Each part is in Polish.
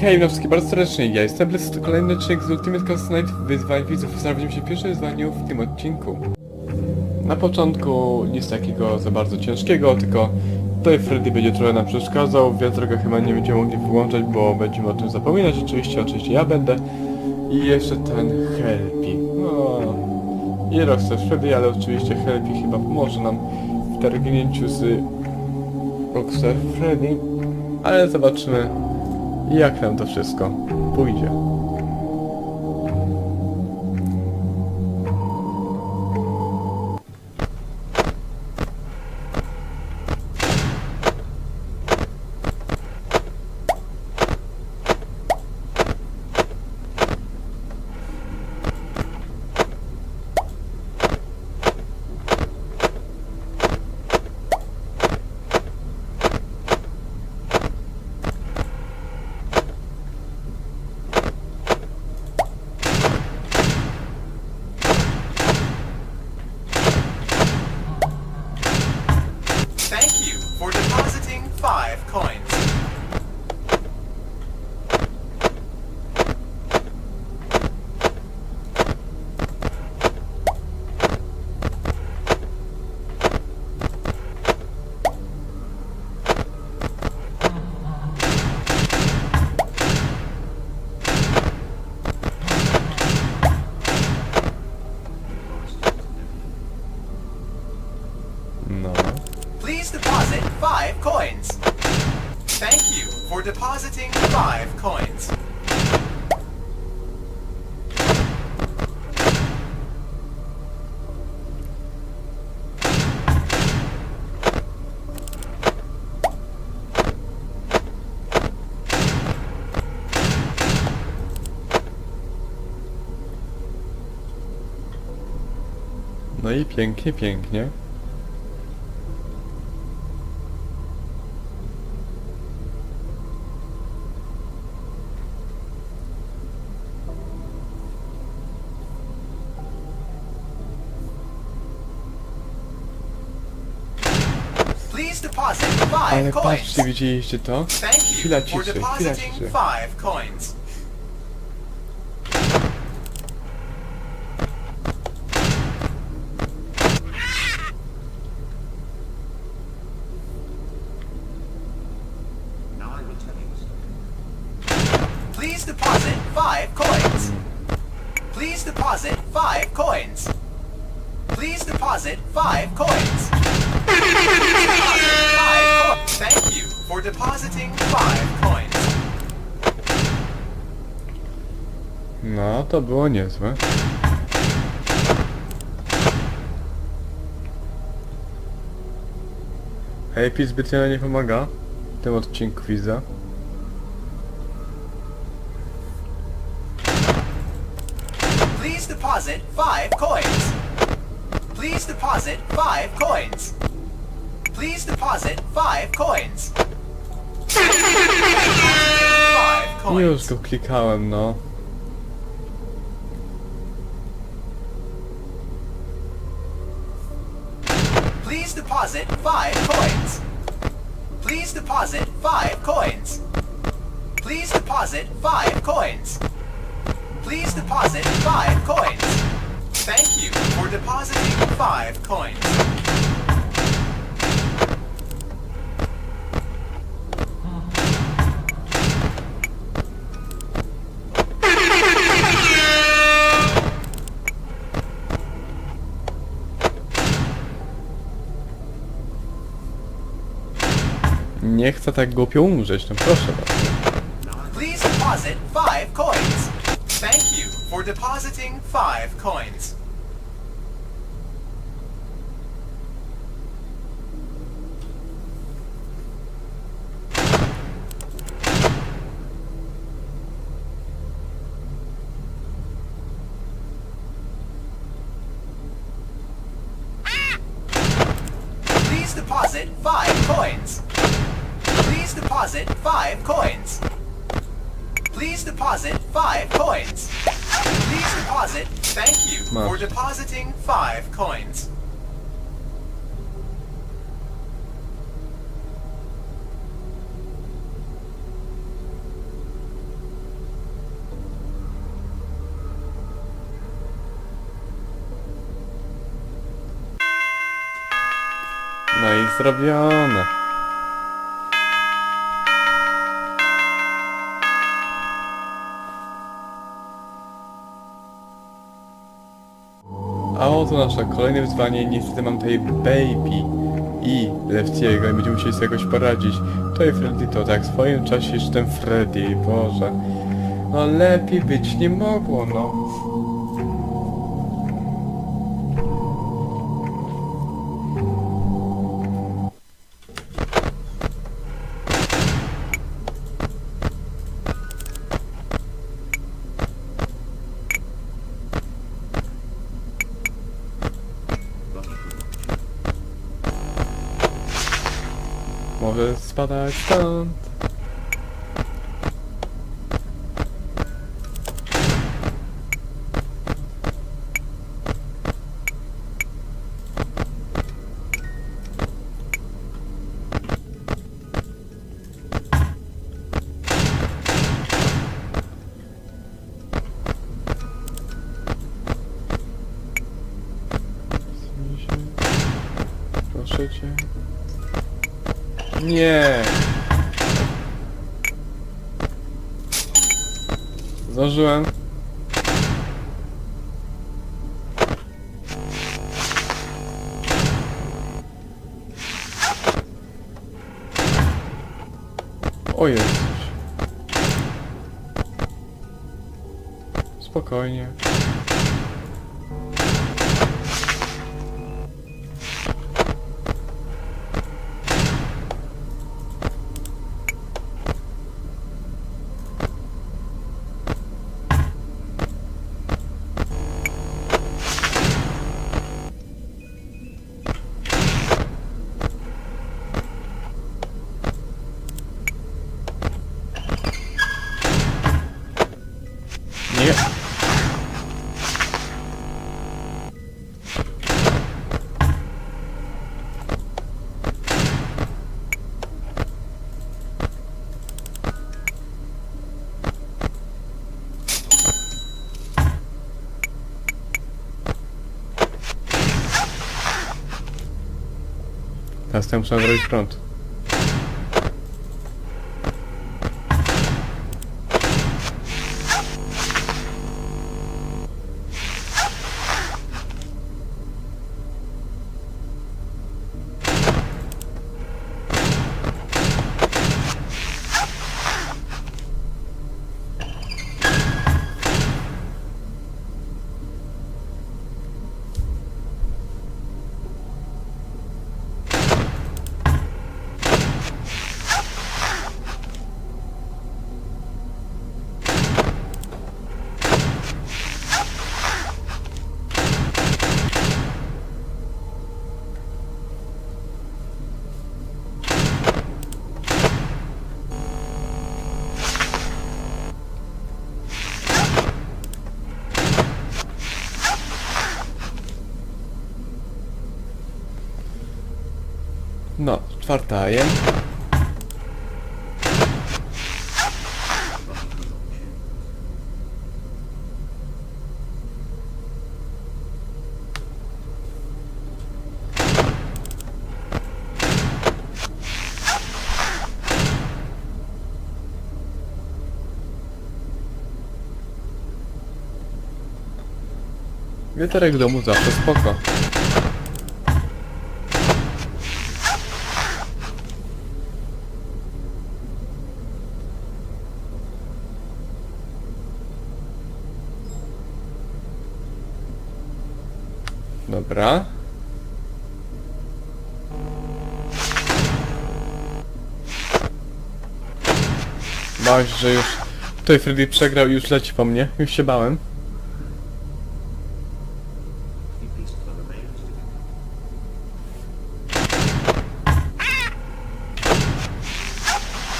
Hej, no wszystkim bardzo serdecznie, ja jestem Blitz, to kolejny odcinek z Ultimate Custom Night wyzwań widzów. Będziemy się pierwsze wyzwaniu w tym odcinku. Na początku nic takiego za bardzo ciężkiego, tylko tutaj Freddy będzie trochę nam przeszkadzał, wiatraka chyba nie będziemy mogli wyłączać, bo będziemy o tym zapominać, oczywiście, oczywiście ja będę. I jeszcze ten Helpi. No... I Rockstar Freddy, ale oczywiście Helpi chyba pomoże nam w targnięciu z Rockstar Freddy. Ale zobaczymy jak nam to wszystko pójdzie. No. Please deposit five coins. Thank you for depositing five coins. No i pięknie, pięknie. Please deposit five coins. patrzcie, widzieliście to? Thank you Chwila for ciszy, chwila depositing ciszy. five coins. Please deposit five coins. Please deposit five coins. Please deposit five coins. To było niezłe. Happy zbytnio nie pomaga w tym odcinku widzę. Please deposit five coins. Please deposit five coins. Please deposit five coins. Five Już go klikałem, no. Please deposit five coins. Please deposit five coins. Please deposit five coins. Please deposit five coins. Thank you for depositing five coins. Nie chcę tak głupio umrzeć, no proszę bardzo. Please deposit five coins. Thank you for depositing five coins. Please deposit five deposit five coins. Please deposit five coins. Please deposit. Thank you for depositing five coins. No i zrobione. A oto nasze kolejne wyzwanie. Niestety mam tutaj Baby i Leftiego i będziemy musieli sobie jakoś poradzić. To i Freddy to tak w swoim czasie jeszcze ten Freddy, Boże. No lepiej być nie mogło, no. Może spadać stąd. Nie. Zdążyłem. O. Spokojnie. Teraz to muszę zrobić prąd. No, czwarta jem. Wieterek domu zawsze spoko. Dobra. Bałem się, że już tutaj Freddy przegrał i już leci po mnie. Już się bałem.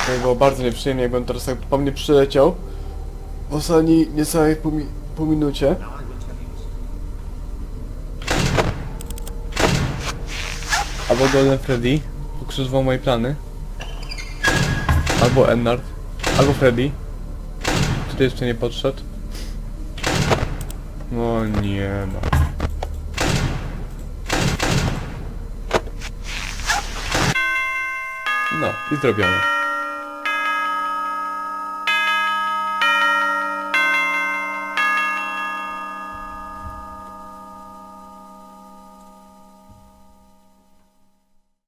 To było bardzo nieprzyjemnie, jakbym teraz tak po mnie przyleciał. W ostatniej niecałej pół, pół minucie. Albo Golden Freddy pokrzyżował moje plany. Albo Ennard. Albo Freddy. Który jeszcze nie podszedł. No nie no. No, i zrobione.